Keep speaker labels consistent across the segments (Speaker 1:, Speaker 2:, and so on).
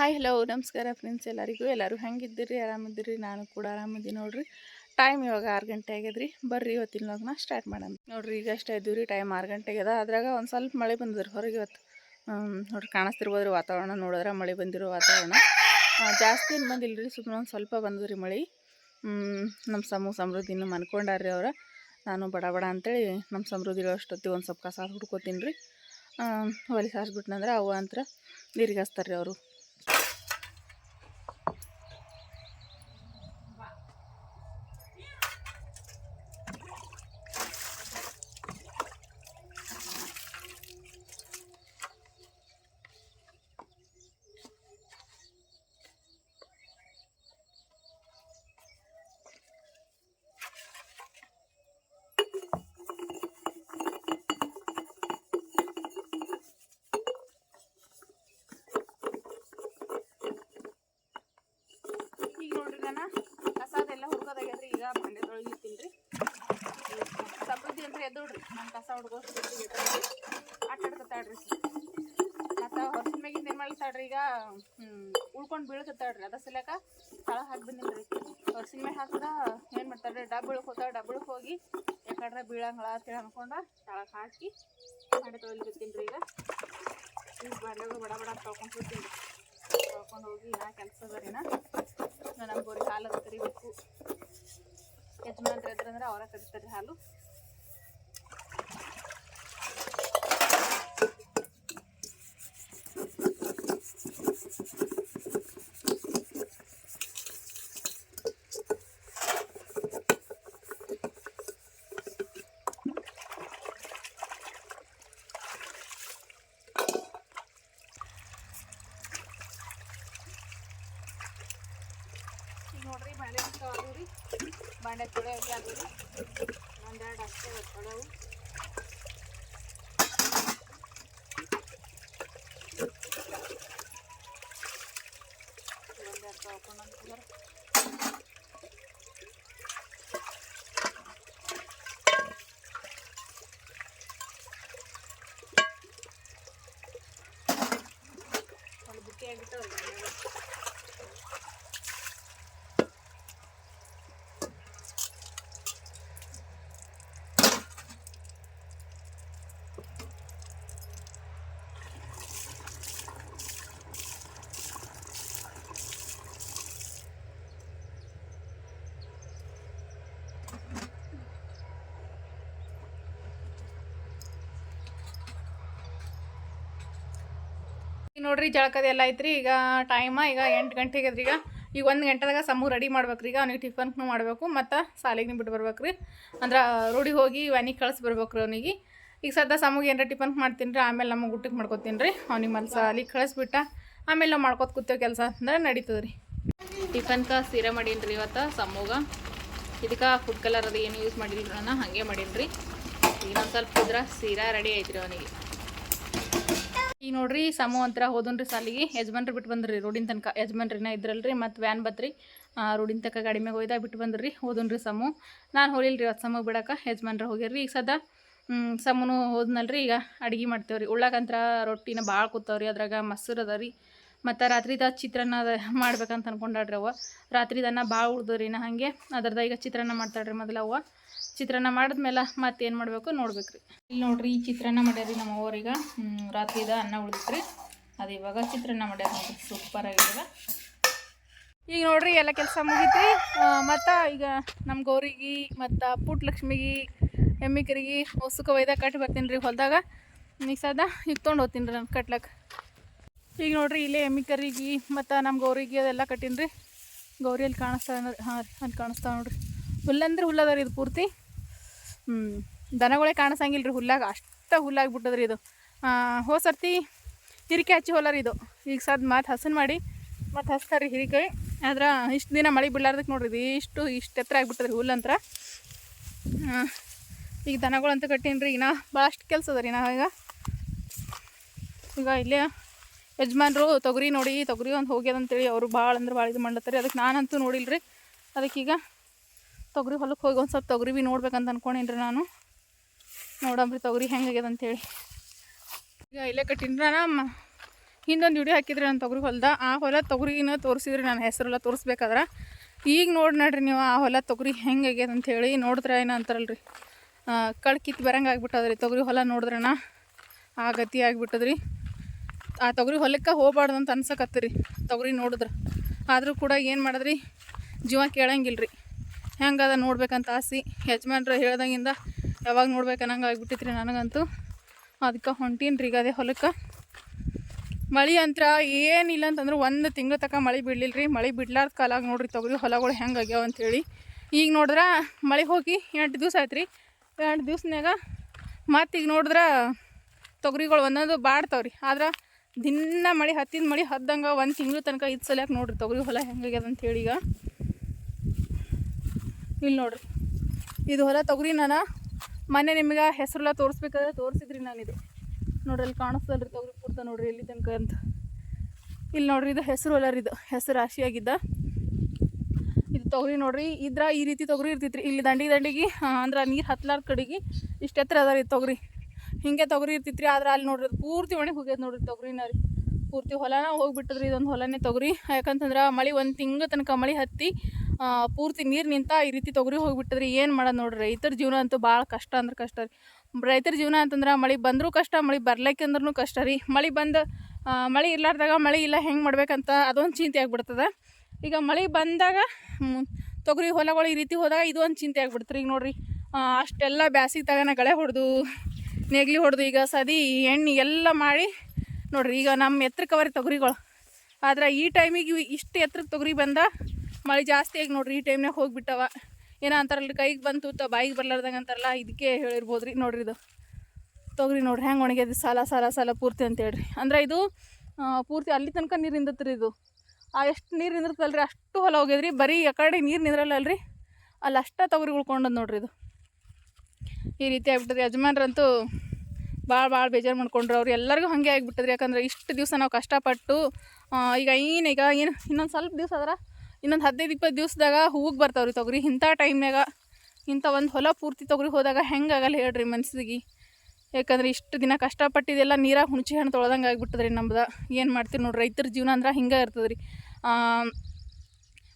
Speaker 1: Hi, hello, ನಮಸ್ಕಾರ friends ಎಲ್ಲರಿಗೂ. ಎಲ್ಲರೂ ಹೆಂಗಿದ್ದೀರಿ? ಆರಾಮಿದ್ದೀರಿ? ನಾನು ಕೂಡ ಆರಾಮಿದ್ದೀನಿ ನೋಡ್ರಿ. ಟೈಮ್ ಇವಾಗ ಆರು ಗಂಟೆ ಆಗ್ಯದ್ರಿ. ಬರ್ರಿ ಇವತ್ತಿನ ಲಗ್ನ ಸ್ಟಾರ್ಟ್ ಮಾಡೋಣ. ನೋಡ್ರಿ, ಈಗ ಅಷ್ಟೇ ಇದ್ದೀವಿ ರೀ ಟೈಮ್ ಆರು ಗಂಟೆ ಆಗ್ಯದ. ಅದ್ರಾಗ ಒಂದು ಸ್ವಲ್ಪ ಮಳೆ ಬಂದಿದ್ರಿ ಹೊರಗೆ ಇವತ್ತು. ನೋಡ್ರಿ, ಕಾಣಿಸ್ತಿರ್ಬೋದ್ರಿ ವಾತಾವರಣ. ನೋಡಿದ್ರೆ ಮಳೆ ಬಂದಿರೋ ವಾತಾವರಣ. ಜಾಸ್ತಿ ಏನು ಬಂದಿಲ್ಲ ರೀ ಸುಮ್ಮನೆ ಒಂದು ಸ್ವಲ್ಪ ಬಂದ್ರಿ ಮಳೆ. ನಮ್ಮ ಸಮೂಹ ಸಮೃದ್ಧಿ ಇನ್ನೂ ಮನ್ಕೊಂಡಾರ್ರಿ ಅವ್ರ. ನಾನು ಬಡ ಬಡ ಅಂತೇಳಿ ನಮ್ಮ ಸಮೃದ್ಧಿ ಅಷ್ಟೊತ್ತಿಗೆ ಒಂದು ಸ್ವಲ್ಪ ಕಸ ಹುಡ್ಕೋತೀನಿ ರೀ ಹೊಲಿ ಸಾರಿಸ್ಬಿಟ್ನಂದ್ರೆ ಅವು ಅಂತ ನೀರಿಗೆ ಹಚ್ತಾರೆ ರೀ ಅವರು ಈಗ ನೋಡ್ರಿ ನಾನು ಕಸದೆಲ್ಲ ಹುಡ್ಕೋದಾಗ್ಯದ್ರಿ ಈಗ ಬಂಡೆ ತೊಳಗಿ ಇರ್ತೀನಿ ರೀ ಸಮೃದ್ಧಿ ಅಂದ್ರೆ ಎದ್ದೋಡ್ರಿ ನಾನು ಕಸ ಹುಡ್ಕೋಸ್ರಿ ಆಟಾಡ್ಕೊತಾಳ್ರಿ ಮತ್ತು ಹೊರಸಿನ ಮ್ಯಾಗಿಂದ ಏನು ಮಾಡ್ತಾಳ್ರಿ ಈಗ ಉಳ್ಕೊಂಡು ಬೀಳ್ಕೊತಾಳ್ರಿ ಅದ ಸಲಕ ತಳ ಹಾಕಿ ಬಂದಿನ್ರಿ. ಹೊರಸಿನ ಮ್ಯಾಗ ಹಾಕಿದ ಏನು ಮಾಡ್ತಾರೆ ಡಬ್ಬಳಕ್ಕೆ ಬೀಳಕ್ ಹೋಗ್ತಾಳೆ ಡಬ್ಬಳಕ್ಕೆ ಬೀಳಕ್ ಹೋಗಿ ಯಾಕಂದ್ರೆ ಬೀಳಂಗಳ ಅಂತೇಳಿ ಅನ್ಕೊಂಡು ತಳಕ್ಕೆ ಹಾಕಿ ಮಾಡಿ ತೊಳಿಲಿಕತ್ತೀನಿ ರೀ ಈಗ. ಈಗ ಬಂಡೆಗಳು ಬಡ ಬಡ ಹೋಗ್ತೀನಿ ತೊಳ್ಕೊಂಡು ಹೋಗಿ ನಾ ಕೆಲಸ ಅದರಿನ ನಮ್ಮ ಬೋರಿ ಹಾಲು ಕರಿಬೇಕು. ಯಜಮಾನ್ರು ಎದ್ರಂದ್ರೆ ಅವರ ಕರಿತಾರೆ ಹಾಲು ಈಗ ನೋಡ್ರಿ ಬಾಂಡೆ ಅದು ರೀ ಬಾಂಡೆ ತೊಳೆಯೋಕೆ ಅದು ರೀ ಒಂದೆರಡು ಅಷ್ಟೇ ತೊಳೆವು ಒಂದೆರಡು ತೊಳ್ಕೊಂಡು ಅಂತಂದ್ರೆ ಒಂದು ಬುಟ್ಟಿ ಆಗಿಬಿಟ್ಟವ್ರಿ ನೋಡ್ರಿ ಜಳಕದ ಎಲ್ಲ ಐತ್ರಿ. ಈಗ ಟೈಮ ಈಗ ಎಂಟು ಗಂಟೆಗೆ ಅದ್ರಿ ಈಗ. ಈಗ ಒಂದು ಗಂಟೆದಾಗ ಸಮೂ ರೆಡಿ ಮಾಡ್ಬೇಕ್ರಿ. ಈಗ ಅವ್ನಿಗೆ ಟಿಫನ್ನು ಮಾಡಬೇಕು, ಮತ್ತು ಸಾಲಿಗೆ ಬಿಟ್ಟು ಬರ್ಬೇಕು ರೀ ಅಂದ್ರೆ ರೂಢಿಗೆ ಹೋಗಿ ವ್ಯಾನಿಗೆ ಕಳ್ಸಿ ಬರ್ಬೇಕು ರೀ ಅವನಿಗೆ. ಈಗ ಸದ್ಯ ಸಮೂಗೆ ಏನಾರ ಟಿಫನ್ ಮಾಡ್ತೀನಿ ರೀ ಆಮೇಲೆ ನಮಗೆ ಊಟಕ್ಕೆ ಮಾಡ್ಕೊತೀನಿ ರೀ ಅವ್ನಿಗೆ ಮಲ್ಲಿ ಸಾಲಿಗೆ ಕಳಿಸ್ಬಿಟ್ಟ, ಆಮೇಲೆ ನಾವು ಮಾಡ್ಕೊತ ಕೂತೇವೆ ಕೆಲಸ ಅಂದ್ರೆ ನಡೀತದೆ ರೀ ಟಿಫನ್ಕ ಸೀರೆ ಮಾಡೀನಿ ರೀ ಇವತ್ತು ಸಮೂಗ ಇದಕ್ಕೆ ಫುಡ್ ಕಲರ್ ಅದು ಏನು ಯೂಸ್ ಮಾಡಿಲ್ಲ ನಾನು ಹಾಗೆ ಮಾಡೀನಿ ರೀ ಇನ್ನೊಂದು ಸ್ವಲ್ಪ ಇದ್ರೆ ಸೀರಾ ರೆಡಿ ಐತ್ರಿ ಅವನಿಗೆ. ಈಗ ನೋಡ್ರಿ ಸಮು ಅಂತರ ಹೋದನ್ರಿ ಸಾಲಿಗೆ. ಯಜಮಾನ್ರಿ ಬಿಟ್ಟು ಬಂದ್ರಿ, ರೋಡಿನ ತನಕ. ಯಜಮಾನ್ರಿನ ಇದ್ರಲ್ರಿ ಮತ್ತು ವ್ಯಾನ್ ಬತ್ರಿ. ರೋಡಿನ ತನಕ ಗಾಡಿ ಮ್ಯಾಗ ಒಯ್ದ ಬಿಟ್ಟು ಬಂದ್ರಿ, ಹೋದನ್ರಿ ಸಮು. ನಾನು ಹೋಲಿಲ್ರಿ ಇವತ್ತು ಸಮ ಬಿಡಕ್ಕೆ ಯಜಮಾನ್ರ ಹೋಗ್ಯಾರ್ರಿ. ಈಗ ಸದಾ ಸಮನು ಹೋದ್ನಲ್ರಿ ಈಗ ಅಡುಗೆ ಮಾಡ್ತೇವ್ರಿ. ಉಳ್ಳಾಗಂತ್ರ ರೊಟ್ಟಿನ ಭಾಳ ಕೂತಾವ್ರಿ, ಅದ್ರಾಗ ಮೊಸರು ಅದ ರೀ ಮತ್ತು ರಾತ್ರಿದ ಚಿತ್ರಾನ್ನ ಅದ ಮಾಡ್ಬೇಕಂತ ಅನ್ಕೊಂಡಾಡ್ರಿ ಅವ ರಾತ್ರಿದನ್ನ ಭಾಳ ಉಳ್ದವ್ರಿ ನಾ ಹಾಗೆ. ಅದ್ರದ ಈಗ ಚಿತ್ರಾನ್ನ ಮಾಡ್ತಾಳ್ರಿ ಮೊದಲು ಅವ್ವ. ಚಿತ್ರಾನ್ನ ಮಾಡಿದ್ಮೇಲೆ ಮತ್ತೆ ಏನು ಮಾಡಬೇಕು ನೋಡ್ಬೇಕು ರೀ ಇಲ್ಲಿ ನೋಡ್ರಿ, ಈ ಚಿತ್ರಾನ್ನ ಮಾಡ್ಯಾರಿ ನಮ್ಮ ಅವ್ವರೀಗ. ರಾತ್ರಿದ ಅನ್ನ ಉಳಿದ್ರಿ ಅದು ಇವಾಗ ಚಿತ್ರಾನ್ನ ಮಾಡ್ಯಾರ ಸೂಪರ್ ಆಗಿದೆ ಈಗ ನೋಡ್ರಿ, ಎಲ್ಲ ಕೆಲಸ ಮುಗಿತ್ರಿ. ಮತ್ತು ಈಗ ನಮ್ಮ ಗೌರಿಗೆ ಮತ್ತು ಪುಟ್ ಲಕ್ಷ್ಮಿಗೆ ಎಮ್ಮಿಕರಿಗೆ ಹೊಸಕ ಒಯ್ದಾಗ ಕಟ್ಟಿ ಬರ್ತೀನಿ ರೀ ಹೊಲದಾಗ. ಈಗ ಸದ ಈಗ ತೊಗೊಂಡು ಹೋಗ್ತೀನಿ ರೀ ನಾನು ಕಟ್ಲಕ್ಕೆ ಈಗ ನೋಡ್ರಿ, ಇಲ್ಲೇ ಎಮ್ಮಿಕರಿಗೆ ಮತ್ತು ನಮ್ಮ ಗೌರಿಗೆ ಅದೆಲ್ಲ ಕಟ್ಟೀನಿ ರೀ ಗೌರಿ ಅಲ್ಲಿ ಕಾಣಿಸ್ತಾ ಹಾಂ ಅಲ್ಲಿ ಕಾಣಿಸ್ತಾವ ನೋಡ್ರಿ. ಹುಲ್ಲಂದ್ರೆ ಹುಲ್ಲದ ರೀ ಇದು ಪೂರ್ತಿ. ಹ್ಞೂ ದನಗಳೇ ಕಾಣಿಸಂಗಿಲ್ಲ ರೀ ಹುಲ್ಲಾಗ ಅಷ್ಟ ಹುಲ್ಲಾಗ್ಬಿಟ್ಟದ್ರಿ ಇದು. ಹೋ ಸರ್ತಿ ಹಿರಿಕೆ ಹಚ್ಚಿ ಹೊಲರಿ ಇದು. ಈಗ ಸದ್ ಮತ್ತೆ ಹಸನ್ ಮಾಡಿ ಮತ್ತು ಹಚ್ತಾರೆ ರೀ ಹಿರಿಕಾಯಿ ಆದ್ರೆ ಇಷ್ಟು ದಿನ ಮಳೆ ಬಿಡಲಾರ್ದಕ್ಕೆ ನೋಡ್ರಿ ಇಷ್ಟು ಇಷ್ಟು ಎತ್ತರ ಆಗ್ಬಿಟ್ಟದ್ರಿ ಹುಲ್ಲಂತ್ರ ಈಗ ದನಗಳಂತ ಕಟ್ಟೀನಿ ರೀ ಇನ್ನ ಭಾಳಷ್ಟು ಕೆಲಸ ಅದ ರೀ ನಾ ಈಗ. ಈಗ ಇಲ್ಲೇ ಯಜಮಾನ್ರು ತೊಗರಿ ನೋಡಿ, ತೊಗರಿ ಒಂದು ಹೋಗ್ಯದಂತೇಳಿ, ಅವರು ಭಾಳ ಅಂದ್ರೆ ಭಾಳ ಇದು ಮಾಡ್ಲತ್ತಾರೆ ಅದಕ್ಕೆ ನಾನಂತೂ ನೋಡಿಲ್ರಿ. ಅದಕ್ಕೀಗ ತೊಗರಿ ಹೊಲಕ್ಕೆ ಹೋಗಿ ಒಂದು ಸ್ವಲ್ಪ ತೊಗರಿ ಭೀ ನೋಡ್ಬೇಕಂತ ಅನ್ಕೊಂಡೇನಿ ರೀ ನಾನು. ನೋಡಂಬ್ರಿ ತೊಗರಿ ಹೆಂಗಾಗ್ಯದ ಅಂತೇಳಿ. ಈಗ ಇಲ್ಲೇ ಕಟ್ಟಿನ್ರಿ ನಾನು. ಹಿಂದೊಂದು ವಿಡಿಯೋ ಹಾಕಿದ್ರಿ ನಾನು ತೊಗರಿ ಹೊಲ್ದ. ಆ ಹೊಲ ತೊಗರಿನ ತೋರಿಸಿದ್ರಿ ನಾನು, ಹೆಸರೆಲ್ಲ ತೋರಿಸ್ಬೇಕಾದ್ರೆ. ಈಗ ನೋಡಿ ನೋಡ್ರಿ ನೀವು ಆ ಹೊಲ ತೊಗರಿ ಹೆಂಗೆ ಆಗ್ಯದ ಅಂತ ಹೇಳಿ ನೋಡಿದ್ರೆ ಏನೋ ಅಂತಾರಲ್ರಿ. ಕಳ್ ಕಿತ್ತು ಬರಂಗೆ ಆಗಿಬಿಟ್ಟದ್ರಿ. ತೊಗರಿ ಹೊಲ ನೋಡಿದ್ರಣ ಆ ಗತಿ ಆಗಿಬಿಟ್ಟದ್ರಿ. ಆ ತೊಗರಿ ಹೊಲಕ್ಕೆ ಹೋಗ್ಬಾರ್ದು ಅಂತ ಅನ್ಸಕತ್ತೀರಿ. ತೊಗರಿ ನೋಡಿದ್ರೆ. ಆದರೂ ಕೂಡ ಏನು ಮಾಡಿದ್ರಿ? ಜೀವ ಕೇಳಂಗಿಲ್ಲ ರೀ ಹೆಂಗದ ನೋಡ್ಬೇಕಂತ ಆಸೆ. ಯಜಮಾನ್ರು ಹೇಳ್ದಂಗಿಂದ ಯಾವಾಗ ನೋಡ್ಬೇಕು ಅನ್ನಂಗೆ ಆಗ್ಬಿಟ್ಟಿತ್ರಿ ನನಗಂತೂ. ಅದಕ್ಕೆ ಹೊಂಟೀನಿ ರೀ ಅದೇ ಹೊಲಕ್ಕೆ. ಮಳೆ ಅಂತರ ಏನಿಲ್ಲ ಅಂತಂದ್ರೆ ಒಂದು ತಿಂಗಳ ತನಕ ಮಳೆ ಬಿಡ್ಲಿಲ್ಲ ರೀ ಮಳೆ ಬಿಡ್ಲಾರ್ದ ಕಾಲಾಗ ನೋಡ್ರಿ ತೊಗರಿ ಹೊಲಗಳು ಹೆಂಗೆ ಆಗ್ಯಾವ ಅಂತೇಳಿ. ಈಗ ನೋಡಿದ್ರೆ ಮಳೆ ಹೋಗಿ ಎಂಟು ದಿವಸ ಆಯ್ತು ರೀ ಎಂಟು ದಿವ್ಸನಾಗ ಮತ್ತು ಈಗ ನೋಡಿದ್ರೆ ತೊಗರಿಗಳು ಒಂದೊಂದು ಬಾಡ್ತಾವ್ರಿ. ಆದ್ರೆ ದಿನ ಮಳೆ ಹತ್ತಿದ ಮಳೆ ಹದ್ದಂಗೆ ಒಂದು ತಿಂಗಳ ತನಕ ಇದು ಸಲ್ಯಾಕ ನೋಡ್ರಿ ತೊಗರಿ ಹೊಲ ಹೆಂಗಾಗ್ಯದ ಅಂತೇಳಿ ಈಗ. ಇಲ್ಲಿ ನೋಡ್ರಿ. ಇದು ಹೊಲ ತೊಗರಿ ನಾನು. ಮೊನ್ನೆ ನಿಮ್ಗೆ ಹೆಸರೆಲ್ಲ ತೋರಿಸ್ಬೇಕಾದ್ರೆ ತೋರಿಸಿದ್ರಿ ನಾನು ಇದು. ನೋಡ್ರಿ ಅಲ್ಲಿ ಕಾಣಿಸ್ತಲ್ರಿ ತೊಗರಿ ಪೂರ್ತ ನೋಡ್ರಿ ಇಲ್ಲಿ ತನಕ ಅಂತ. ಇಲ್ಲಿ ನೋಡ್ರಿ ಇದು ಹೆಸರು ಹೊಲ ರೀ ಇದು. ಹೆಸರು ರಾಶಿಯಾಗಿದ್ದ ಇದು ತೊಗರಿ ನೋಡ್ರಿ. ಇದ್ರ ಈ ರೀತಿ ತೊಗರಿ ಇರ್ತೈತ್ರಿ. ಇಲ್ಲಿ ದಂಡಿ ದಂಡಿಗೆ ಅಂದ್ರೆ ನೀರು ಹತ್ಲಾರ್ದ ಕಡೆಗೆ ಇಷ್ಟು ಎತ್ತರ ಅದ ರೀ ತೊಗರಿ. ಹಿಂಗೆ ತೊಗರಿ ಇರ್ತೈತ್ರಿ. ಆದ್ರೆ ಅಲ್ಲಿ ನೋಡ್ರಿ ಪೂರ್ತಿ ಒಣಗಿ ಹೋಗ್ಯದ ನೋಡ್ರಿ ತೊಗರಿನ ರೀ ಪೂರ್ತಿ ಹೊಲನ ಹೋಗಿಬಿಟ್ಟದ್ರಿ ಇದೊಂದು ಹೊಲನೇ ತೊಗರಿ. ಯಾಕಂತಂದ್ರೆ ಮಳೆ ಒಂದು ತಿಂಗಳ ತನಕ ಮಳೆ ಹತ್ತಿ ಪೂರ್ತಿ ನೀರು ನಿಂತ ಈ ರೀತಿ ತೊಗರಿ ಹೋಗಿಬಿಟ್ಟಿದ್ರೆ, ಏನು ಮಾಡೋದು ನೋಡ್ರಿ? ರೈತರ ಜೀವನ ಅಂತೂ ಭಾಳ ಕಷ್ಟ ಅಂದ್ರೆ ಕಷ್ಟ ರೀ. ರೈತರ ಜೀವನ ಅಂತಂದ್ರೆ ಮಳೆ ಬಂದರೂ ಕಷ್ಟ, ಮಳೆ ಬರ್ಲಿಕ್ಕೆ ಅಂದ್ರೂ ಕಷ್ಟ ರೀ. ಮಳೆ ಬಂದು ಮಳೆ ಇರ್ಲಾರ್ದಾಗ ಮಳೆ ಇಲ್ಲ ಹೆಂಗೆ ಮಾಡ್ಬೇಕಂತ ಅದೊಂದು ಚಿಂತೆ ಆಗಿಬಿಡ್ತದೆ. ಈಗ ಮಳೆ ಬಂದಾಗ ತೊಗರಿ ಹೊಲಗಳು ಈ ರೀತಿ ಹೋದಾಗ ಇದು ಒಂದು ಚಿಂತೆ ಆಗ್ಬಿಡ್ತ್ರಿ. ಈಗ ನೋಡ್ರಿ ಅಷ್ಟೆಲ್ಲ ಬ್ಯಾಸಿಗೆ ತಗನ ಗಳೆ ಹೊಡೆದು, ನೆಗ್ಲಿ ಹೊಡೆದು ಈಗ ಸದಿ, ಎಣ್ಣೆ ಎಲ್ಲ ಮಾಡಿ, ನೋಡ್ರಿ ಈಗ ನಮ್ಮ ಎತ್ತರಕ್ಕೆ ಅವರಿ ತೊಗರಿಗಳು. ಆದ್ರೆ ಈ ಟೈಮಿಗೆ ಇಷ್ಟು ಎತ್ತರಕ್ಕೆ ತೊಗರಿ ಬಂದ ಮಳೆ ಜಾಸ್ತಿ ಆಗಿ ನೋಡ್ರಿ, ಈ ಟೈಮ್ನಾಗ ಹೋಗ್ಬಿಟ್ಟವ. ಏನೋ ಅಂತಾರಲ್ಲ ಕೈಗೆ ಬಂತು ತ ಬಾಯಿಗೆ ಬರ್ಲಾರ್ದಂಗೆ ಅಂತಾರಲ್ಲ ಇದಕ್ಕೆ ಹೇಳಿರ್ಬೋದು ರೀ ನೋಡ್ರಿ ಇದು. ತೊಗರಿ ನೋಡ್ರಿ, ಹೆಂಗೆ ಒಣಗ್ಯದ, ಸಾಲ ಸಾಲ ಸಾಲ ಪೂರ್ತಿ ಅಂತ ಹೇಳ್ರಿ. ಅಂದ್ರೆ ಇದು ಪೂರ್ತಿ ಅಲ್ಲಿ ತನಕ ನೀರು ನಿಂದತ್ರಿ ಇದು. ಆ ಎಷ್ಟು ನೀರು ನಿಂದಿರ್ತಲ್ರಿ ಅಷ್ಟು ಹೊಲ ಹೋಗ್ಯದ್ರಿ. ಬರೀ ಆ ಕಡೆ ನೀರು ನಿಂದ್ರಲ್ಲಲ್ರಿ, ಅಲ್ಲಿ ಅಷ್ಟ ತೊಗರಿ ಉಳ್ಕೊಂಡದ್ ನೋಡ್ರಿ ಇದು. ಈ ರೀತಿ ಆಗ್ಬಿಟ್ಟದ್ರಿ. ಯಜಮಾನ್ರಂತೂ ಭಾಳ ಭಾಳ ಬೇಜಾರು ಮಾಡ್ಕೊಂಡ್ರು ಅವ್ರು. ಎಲ್ಲರಿಗೂ ಹಾಗೆ ಆಗಿಬಿಟ್ಟದ್ರಿ. ಯಾಕಂದ್ರೆ ಇಷ್ಟು ದಿವಸ ನಾವು ಕಷ್ಟಪಟ್ಟು ಈಗ ಏನು ಈಗ ಏನು, ಇನ್ನೊಂದು ಸ್ವಲ್ಪ ದಿವಸ ಅದ್ರ ಇನ್ನೊಂದು ಹದಿನೈದು ಇಪ್ಪತ್ತು ದಿವಸದಾಗ ಹೂವಿಗೆ ಬರ್ತಾವ್ರಿ ತೊಗರಿ. ಇಂಥ ಟೈಮ್ನಾಗ ಇಂಥ ಒಂದು ಹೊಲ ಪೂರ್ತಿ ತೊಗರಿ ಹೋದಾಗ ಹೆಂಗೆ ಆಗಲ್ಲ ಹೇಳ್ರಿ ಮನಸ್ಸಿಗೆ ಯಾಕಂದ್ರೆ ಇಷ್ಟು ದಿನ ಕಷ್ಟಪಟ್ಟಿದ್ದೆಲ್ಲ ನೀರಾಗ ಹುಣಸೆ ಹಣ್ಣು ತೊಳ್ದಂಗೆ ಆಗಿಬಿಟ್ಟದ್ರಿ ನಮ್ದು. ಏನು ಮಾಡ್ತೀರಿ ನೋಡ್ರಿ, ರೈತರ ಜೀವನ ಅಂದ್ರೆ ಹಿಂಗೆ ಇರ್ತದ್ರಿ.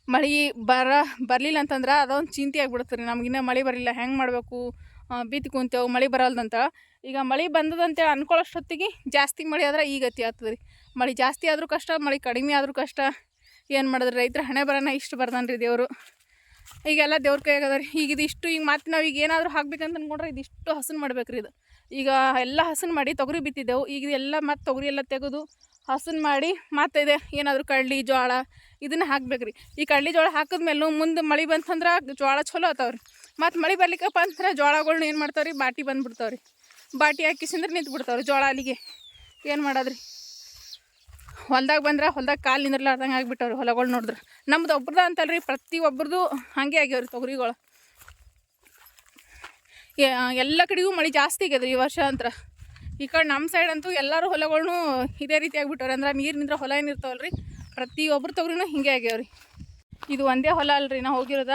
Speaker 1: ಮಳೆ ಬರ, ಬರಲಿಲ್ಲ ಅಂತಂದ್ರೆ ಅದೊಂದು ಚಿಂತೆ ಆಗಿಬಿಡ್ತದ್ರಿ ನಮಗಿನ್ನ ಮಳೆ ಬರಲಿಲ್ಲ, ಹೆಂಗೆ ಮಾಡಬೇಕು? ಬಿತ್ತು ಕುಂತೇವು ಮಳೆ ಬರಲ್ದಂತ. ಈಗ ಮಳೆ ಬಂದದಂತೇಳಿ ಅನ್ಕೊಳ್ಳೋಷ್ಟೊತ್ತಿಗೆ ಜಾಸ್ತಿ ಮಳೆ ಆದ್ರೆ ಈ ಗತಿ ಆಗ್ತದೆ ಮಳೆ ಜಾಸ್ತಿ ಆದರೂ ಕಷ್ಟ, ಮಳೆ ಕಡಿಮೆ ಆದರೂ ಕಷ್ಟ. ಏನು ಮಾಡಿದ್ರೆ ರೈತರ? ಹಣೆ ಬರೋಣ ಇಷ್ಟು ಬರ್ದಾನ ರೀ ದೇವರು. ಈಗೆಲ್ಲ ದೇವ್ರ ಕೈಯಾಗ ಅದ ರೀ ಈಗ ಇದಿಷ್ಟು, ಈಗ ಮತ್ತೆ ನಾವು ಈಗ ಏನಾದರೂ ಹಾಕ್ಬೇಕಂತ ಅಂದ್ಕೊಂಡ್ರೆ ಇದಿಷ್ಟು ಹಸನ್ ಮಾಡ್ಬೇಕು ರೀ ಇದು. ಈಗ ಎಲ್ಲ ಹಸನ್ ಮಾಡಿ ತೊಗರಿ ಬಿತ್ತಿದ್ದೆವು. ಈಗ ಎಲ್ಲ ಮತ್ತೆ ತೊಗರಿ ಎಲ್ಲ ತೆಗೆದು ಹಸನ್ ಮಾಡಿ ಮತ್ತೆ ಇದೆ ಏನಾದರೂ ಕಡ್ಲಿ ಜೋಳ ಇದನ್ನು ಹಾಕ್ಬೇಕು ರೀ ಈ ಕಡ್ಲಿ ಜೋಳ ಹಾಕಿದ್ಮೇಲೂ ಮುಂದೆ ಮಳೆ ಬಂತಂದ್ರೆ ಜೋಳ ಚಲೋ ಆತಾವ್ರಿ. ಮತ್ತು ಮಳೆ ಬರ್ಲಿಕ್ಕಪ್ಪ ಅಂದ್ರೆ ಜೋಳಗಳ್ನ ಏನು ಮಾಡ್ತಾವ್ರಿ? ಬಾಟಿ ಬಂದುಬಿಡ್ತಾವ್ರಿ. ಬಾಟಿ ಹಾಕಿಸಿಂದ್ರೆ ನಿಂತು ಬಿಡ್ತಾವ್ರಿ ಜೋಳ ಅಲ್ಲಿಗೆ. ಏನು ಮಾಡೋದ್ರಿ? ಹೊಲ್ದಾಗ ಬಂದ್ರೆ ಹೊಲ್ದಾಗ ಕಾಲು ನಿಂದ್ರಲಾರ್ದಂಗೆ ಆಗ್ಬಿಟ್ಟವ್ರಿ ಹೊಲಗಳು ನೋಡಿದ್ರೆ. ನಮ್ದು ಒಬ್ರದ ಅಂತಲ್ರಿ, ಪ್ರತಿ ಒಬ್ರದ್ದು ಹಾಗೆ ಆಗ್ಯಾವ್ರಿ ತೊಗರಿಗಳು. ಎಲ್ಲ ಕಡೆಗೂ ಮಳೆ ಜಾಸ್ತಿ ಆಗ್ಯದ್ರಿ ಈ ವರ್ಷ ಅಂತ ಈ ಕಡೆ ನಮ್ಮ ಸೈಡ್ ಅಂತೂ ಎಲ್ಲರೂ ಹೊಲಗಳನ್ನೂ ಇದೇ ರೀತಿ ಆಗ್ಬಿಟ್ಟವ್ರಿ. ಅಂದ್ರೆ ನೀರು ನಿಂದ್ರೆ ಹೊಲ ಏನಿರ್ತಾವಲ್ರಿ ಪ್ರತಿಯೊಬ್ಬರು ತೊಗರಿನೂ ಹಿಂಗೆ ಆಗ್ಯಾವ್ರಿ. ಇದು ಒಂದೇ ಹೊಲ ಅಲ್ರಿ, ನಾವು ಹೋಗಿರೋದ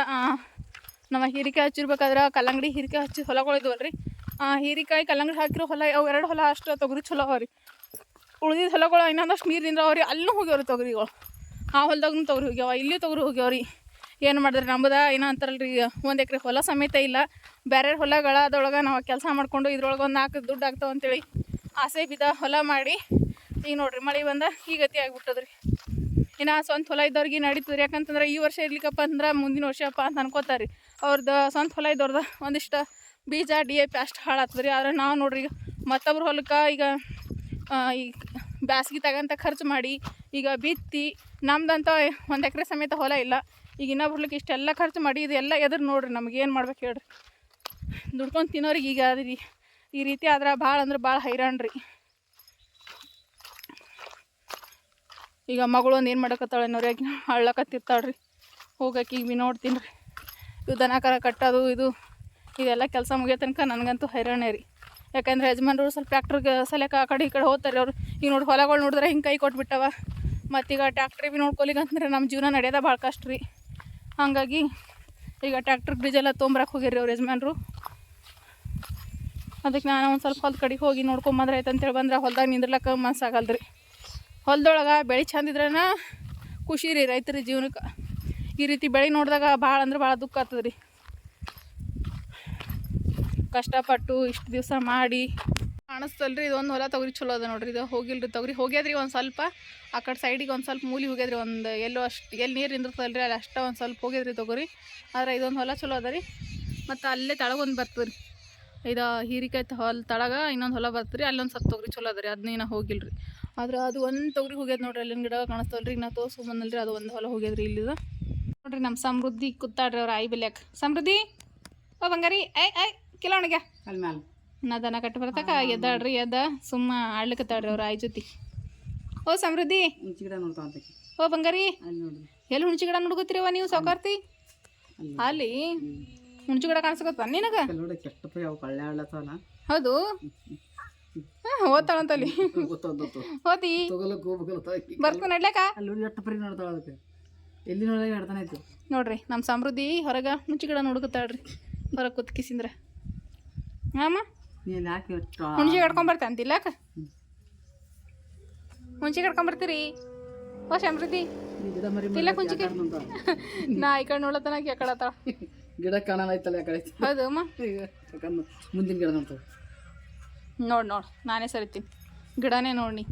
Speaker 1: ನಮ್ಮ ಹೀರಿಕಾಯಿ ಹಚ್ಚಿರ್ಬೇಕಾದ್ರೆ ಕಲ್ಲಂಗಡಿ ಹೀರಿಕಾಯಿ ಹಚ್ಚಿ ಹೊಲಗಳು ಇದ್ವಲ್ರಿ. ಆ, ಹೀರಿಕಾಯಿ, ಕಲ್ಲಂಗಡಿ ಹಾಕಿರೋ ಹೊಲ, ಅವು ಎರಡು ಹೊಲ ಅಷ್ಟು ತೊಗರಿ ಚಲೋ ಅವ್ರಿ ಉಳಿದಿದ್ದ ಹೊಲಗಳು, ಇನ್ನೊಂದಷ್ಟು ನೀರು ನಿಂದ್ರವ್ರಿ, ಅಲ್ಲೂ ಹೋಗ್ಯವ್ರಿ ತೊಗರಿಗಳು ಆ ಹೊಲದಾಗೂ ತೊಗರಿ ಹೋಗ್ಯಾವ, ಇಲ್ಲಿ ತೊಗರಿ ಹೋಗ್ಯಾವ್ರಿ. ಏನು ಮಾಡಿದ್ರಿ ನಮ್ಮದ ಏನೋ ಅಂತಾರಲ್ರಿ ಒಂದು ಎಕರೆ ಹೊಲ ಸಮೇತ ಇಲ್ಲ. ಬೇರೆ ಹೊಲಗಳ ಅದೊಳಗೆ ನಾವು ಕೆಲಸ ಮಾಡ್ಕೊಂಡು ಇದ್ರೊಳಗೆ ಒಂದು ನಾಲ್ಕು ದುಡ್ಡು ಆಗ್ತಾವ ಅಂತೇಳಿ ಆಸೆ ಬಿದ್ದ ಹೊಲ ಮಾಡಿ, ಈಗ ನೋಡ್ರಿ ಮಳೆ ಬಂದ ಈ ಗತಿ ಆಗ್ಬಿಟ್ಟದ್ರಿ. ಇನ್ನು ಸ್ವಂತ ಹೊಲ ಇದ್ದವ್ರಿಗೆ ನಡೀತದ್ರಿ? ಯಾಕಂತಂದ್ರೆ ಈ ವರ್ಷ ಇರ್ಲಿಕ್ಕಪ್ಪ ಅಂದ್ರೆ ಮುಂದಿನ ವರ್ಷಪ್ಪ ಅಂತ ಅನ್ಕೋತಾರೆ ಅವ್ರದ್ದು ಸ್ವಂತ ಹೊಲ ಇದ್ದವ್ರದ್ದು ಒಂದಿಷ್ಟು ಬೀಜ, ಡಿ ಎ ಪಿ ಅಷ್ಟು ಹಾಳಾಗ್ತದ್ರಿ. ಆದ್ರೆ ನಾವು ನೋಡ್ರಿ ಈಗ ಮತ್ತೊಬ್ರ ಹೊಲಕ್ಕೆ ಈಗ ಈ ಬ್ಯಾಸ್ಗೆ ತಗಂತ ಖರ್ಚು ಮಾಡಿ ಈಗ ಬಿತ್ತಿ ನಮ್ದಂತ ಒಂದು ಎಕರೆ ಸಮೇತ ಹೊಲ ಇಲ್ಲ. ಈಗ ಇನ್ನೊಬ್ರಲಿಕ್ಕೆ ಇಷ್ಟೆಲ್ಲ ಖರ್ಚು ಮಾಡಿ ಇದೆಲ್ಲ ಎದುರು ನೋಡ್ರಿ ನಮ್ಗೆ ಏನು ಮಾಡ್ಬೇಕು ಹೇಳ್ರಿ. ದುಡ್ಕೊಂಡು ತಿನ್ನೋರಿಗೆ ಈಗ ಅದ್ರಿ. ಈ ರೀತಿ ಆದ್ರೆ ಭಾಳ ಅಂದ್ರೆ ಭಾಳ ಹೈರಾಣ್ರಿ. ಈಗ ಮಗಳು ಒಂದು ಏನು ಮಾಡಕತ್ತಾಳೆ ನೋಡ್ರಿ ಅಳ್ಳಕತ್ತಿರ್ತಾಳ್ರಿ. ಹೋಗಕ್ಕೆ ಈಗ ಬಿ ನೋಡ್ತೀನಿ ರೀ ಇದು ದನ ಕರ ಕಟ್ಟೋದು, ಇದು, ಇದೆಲ್ಲ ಕೆಲಸ ಮುಗಿಯೋ ತನಕ ನನಗಂತೂ ಹೈರಾಣೆ ರೀ. ಯಾಕಂದ್ರೆ ಯಜಮಾನ್ರು ಸ್ವಲ್ಪ ಟ್ಯಾಕ್ಟ್ರಿಗೆ ಸಲಕ ಆ ಕಡೆ ಈ ಕಡೆ ಹೋಗ್ತಾರೆ. ಅವ್ರು ಈಗ ನೋಡಿ ಹೊಲಗಳು ನೋಡಿದ್ರೆ ಹಿಂಗೆ ಕೈ ಕೊಟ್ಬಿಟ್ಟವ. ಮತ್ತೀಗ ಟ್ಯಾಕ್ಟ್ರಿ ಭೀ ನೋಡ್ಕೊಲಿಕ್ಕಂತಂದ್ರೆ ನಮ್ಮ ಜೀವನ ನಡೆಯೋದ ಭಾಳ ಕಷ್ಟ ರೀ. ಹಾಗಾಗಿ ಈಗ ಟ್ಯಾಕ್ಟ್ರ್ ಡೀಸೆಲ್ಲ ತೊಂಬ್ರಕ್ಕೆ ಹೋಗಿರಿ ಅವ್ರು ಯಜಮಾನ್ರು. ಅದಕ್ಕೆ ನಾನು ಒಂದು ಸ್ವಲ್ಪ ಹೊಲ್ದ ಕಡೆಗೆ ಹೋಗಿ ನೋಡ್ಕೊಂಬಂದ್ರೆ ಆಯ್ತು ಅಂತೇಳಿ ಬಂದ್ರೆ ಹೊಲ್ದಾಗ ನಿಂದ್ರಲಕ್ಕ ರೀ. ಹೊಲ್ದೊಳಗೆ ಬೆಳೆ ಚೆಂದ ಇದ್ರನ ಖುಷಿ ರೀ ರೈತರ ಜೀವನಕ್ಕೆ ಈ ರೀತಿ ಬೆಳೆ ನೋಡಿದಾಗ ಭಾಳ ಅಂದ್ರೆ ಭಾಳ ದುಃಖ ಆಗ್ತದೆ ಕಷ್ಟಪಟ್ಟು ಇಷ್ಟು ದಿವಸ ಮಾಡಿ ಕಾಣಿಸ್ತಲ್ರಿ, ಇದೊಂದು ಹೊಲ ತೊಗರಿ ಚಲೋ ಅದ ನೋಡ್ರಿ, ಇದು ಹೋಗಿಲ್ರಿ ತೊಗರಿ. ಹೋಗ್ಯದ್ರಿ ಒಂದು ಸ್ವಲ್ಪ, ಆ ಕಡೆ ಸೈಡಿಗೆ ಒಂದು ಸ್ವಲ್ಪ ಮೂಲಿ ಹೋಗ್ಯದ್ರಿ, ಒಂದು ಎಲ್ಲೋ ಅಷ್ಟು ಎಲ್ಲಿ ನೀರು ನಿಂದಿರ್ತಲ್ರಿ ಅಲ್ಲಿ ಅಷ್ಟೇ ಒಂದು ಸ್ವಲ್ಪ ಹೋಗ್ಯದ್ರಿ ತೊಗರಿ. ಆದ್ರೆ ಇದೊಂದು ಹೊಲ ಚಲೋ ಅದ ರೀ. ಮತ್ತು ಅಲ್ಲೇ ತಳಗೊಂದು ಬರ್ತದೆ ರೀ. ಇದು ಹೀರಿಕಾಯಿ ಹೊಲ ತಳಗ ಇನ್ನೊಂದು ಹೊಲ ಬರ್ತದ್ರಿ ಅಲ್ಲೊಂದು ಸ್ವಲ್ಪ ತೊಗರಿ ಚಲೋ ಅದ ರೀ ಅದನ್ನ ಹೋಗಿಲ್ರಿ. ಆದ್ರೆ ಅದು ಒಂದು ತೊಗರಿ ಹೋಗ್ಯದ ನೋಡ್ರಿ, ಅಲ್ಲಿನ ಗಿಡ ಕಾಣಿಸ್ತಲ್ರಿ ನಾ ಬಂದಲ್ರಿ, ಅದು ಒಂದು ಹೊಲ ಹೋಗ್ಯದ್ರಿ ಇಲ್ಲಿದ. ನೋಡ್ರಿ ನಮ್ಮ ಸಮೃದ್ಧಿ ಕೂತಾಡ್ರಿ ಅವ್ರ ಆಯಿ ಬೆಲ್ಯಾಕ. ಸಮೃದ್ಧಿ, ಓ ಬಂಗಾರಿ ಐ ಐ ಕಿಲೋಣಿಗೆ
Speaker 2: ಅಲ್ಲಿ ಮ್ಯಾಲ.
Speaker 1: ನಾ ದನ ಕಟ್ಟಿ ಬರ್ತಕ ಎದ್ದಾಡ್ರಿ ಎದ್ದ ಸುಮ್ಮ ಆಡ್ಲಿಕ್ಕತ್ತಾಡ್ರಿ ಅವ್ರ ಆಯ್ ಜೊತೆ. ಓ ಸಮೃದ್ಧಿ
Speaker 2: ಹುಂಚಿ ಗಿಡ
Speaker 1: ಓ ಬಂಗಾರಿ
Speaker 2: ಅಲ್ಲಿ ನೋಡ್ರಿ.
Speaker 1: ಎಲ್ಲಿ ಹುಣ್ಚಿ ಗಿಡ ನೋಡ್ಕೋತಿರವ ನೀವು ಸೌಕಾರ್ತಿ
Speaker 2: ಅಲ್ಲಿ.
Speaker 1: ಹುಣಚಿ ಗಿಡ ಕಾಣಿಸ್ಕೊತ ನಿನಗ?
Speaker 2: ನೋಡಿ ಕೆಟ್ಟ ಪೈ ಅವು ಕಳ್ಳೆ ಆಡ್ಲತ್ತವಲ್ಲ.
Speaker 1: ಹೌದು. ಓದ್ತಾಳಂತಲ್ಲಿ
Speaker 2: ಓದಿ.
Speaker 1: ಹೋತಿ
Speaker 2: ತಗೊಳಕ್ ಹೋಗ್ಬೇಕಲ್ಲ
Speaker 1: ಬರ್ತಾನೆ ನಡ್ಲಕ್ಕ
Speaker 2: ಅಲ್ಲಿ ನೋಡಿ ಪರಿ ಅದಕ್ಕೆ. ಎಲ್ಲಿ ನೋಡಿದಾಗ
Speaker 1: ನೋಡ್ರಿ ನಮ್ಮ ಸಮೃದ್ಧಿ ಹೊರಗೆ ಹುಣ್ಚಿ ಗಿಡ ನೋಡ್ಕೊತಾಳ್ರಿ ಹೊರಗೆ ಕೂತ್ ಹಾಮ
Speaker 2: ನೀನು ಇಟ್ಟು
Speaker 1: ಹುಣ್ಚಿ ಕಡ್ಕೊಂಬರ್ತೆ ಅಂತಿಲ್ಲಕ ಕಡ್ಕೊಂಬರ್ತೀರಿ ಓ ಸಮೃದ್ಧಿ ಇಲ್ಲ ಕುಂಚಿಗೆ ನಾ ಈ ಕಡೆ ನೋಡತನ ಆ ಕಡೆ ಆತಾಳ.
Speaker 2: ಗಿಡ ಕಾಣಲ್ಲ ಐತಲ್ಲ ಆ ಕಡೆ.
Speaker 1: ಹೌದು ಅಮ್ಮ.
Speaker 2: ಮುಂದಿನ ಗಿಡ ನೋಡಿ
Speaker 1: ನೋಡ್ ನೋಡ್. ನಾನೇ ಸರಿತೀನಿ. ಗಿಡನೇ ನೋಡಿ